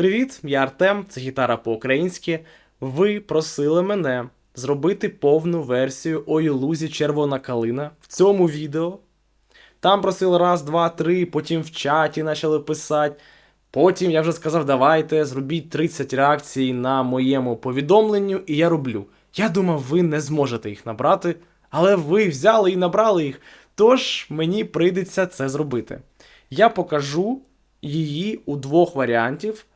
Привіт, я Артем, це гітара по-українськи. Ви просили мене зробити повну версію «Ой лузі червона калина в цьому відео. Там просили раз, два, три, потім в чаті почали писати. Потім я вже сказав, давайте зробіть 30 реакцій на моєму повідомленню, і я роблю. Я думав, ви не зможете їх набрати, але ви взяли і набрали їх. Тож мені прийдеться це зробити. Я покажу її у двох варіантів: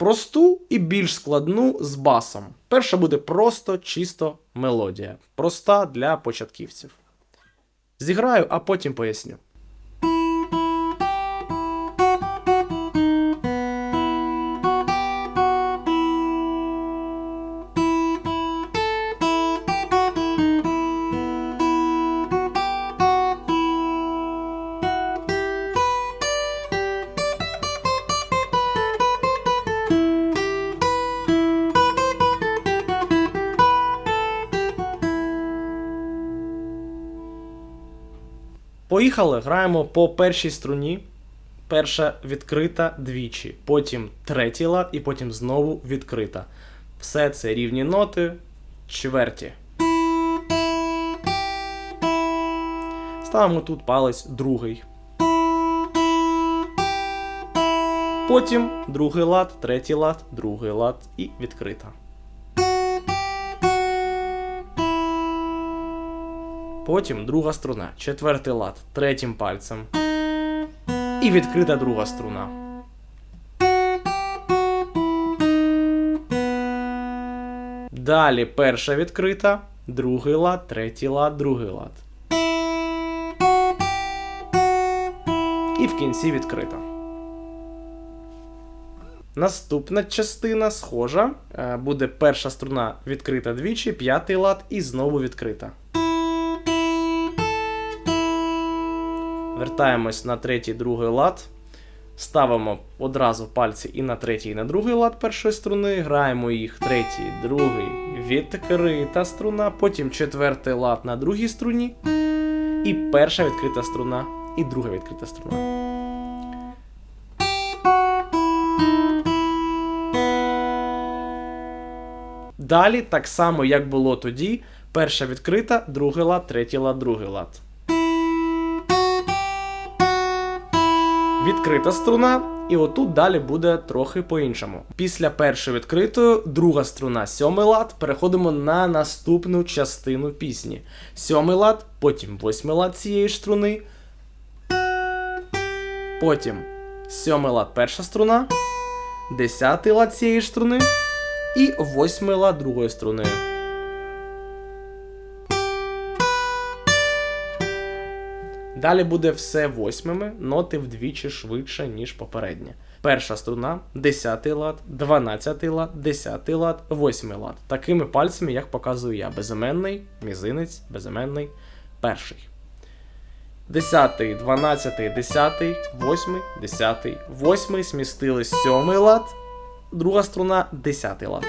просту і більш складну з басом. Перша буде просто чисто мелодія, проста для початківців. Зіграю, а потім поясню. Поїхали, граємо по першій струні. Перша відкрита двічі, потім третій лад і потім знову відкрита. Все це рівні ноти, чверті. Ставимо тут палець другий. Потім другий лад, третій лад, другий лад і відкрита. Потім друга струна, четвертий лад, третім пальцем. І відкрита друга струна. Далі перша відкрита, другий лад, третій лад, другий лад. І в кінці відкрита. Наступна частина схожа. Е, Буде перша струна відкрита двічі, п'ятий лад і знову відкрита. Вертаємось на третій другий лад. Ставимо одразу пальці і на третій, і на другий лад першої струни. Граємо їх третій, другий, відкрита струна, потім четвертий лад на другій струні. І перша відкрита струна, і друга відкрита струна. Далі, так само, як було тоді, перша відкрита, другий лад, третій лад, другий лад. Відкрита струна, і отут далі буде трохи по-іншому. Після першої відкритої, друга струна, сьомий лад, переходимо на наступну частину пісні. Сьомий лад, потім восьмий лад цієї струни. Потім сьомий лад перша струна, десятий лад цієї ж струни і восьмий лад другої струни. Далі буде все восьмими, ноти вдвічі швидше, ніж попереднє. Перша струна, 10 лад, 12 лад, 10 лад, 8 лад. Такими пальцями, як показую я. Безіменний, мізинець, безіменний, перший. 10, 12, 10, 8, 10, 8, смістили 7 лад, друга струна, 10 лад.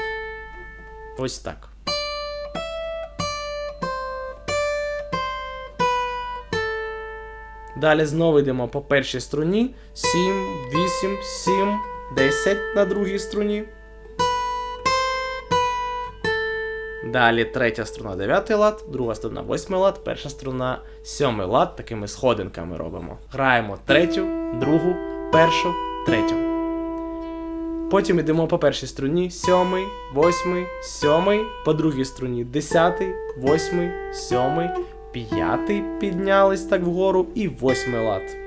Ось так. Далі знову йдемо по першій струні. 7, 8, 7, 10 на другій струні. Далі третя струна 9 лад, друга струна 8 лад, перша струна 7 лад. Такими сходинками робимо. Граємо третю, другу, першу, третю. Потім йдемо по першій струні 7, 8, 7, по другій струні 10, 8, 7, п'ятий піднялись так вгору і восьмий лад.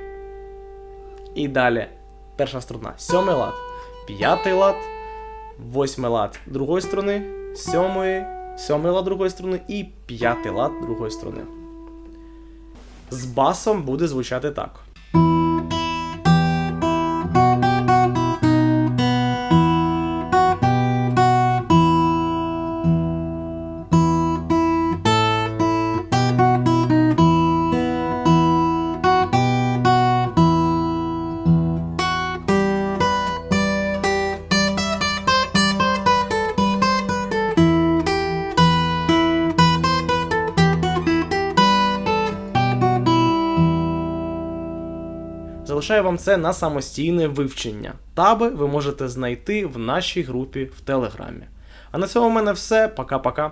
І далі перша струна. Сьомий лад, п'ятий лад, восьмий лад другої струни, сьомий, сьомий лад другої струни і п'ятий лад другої струни. З басом буде звучати так. Залишаю вам це на самостійне вивчення. Таби ви можете знайти в нашій групі в Телеграмі. А на цьому в мене все. Пока-пока.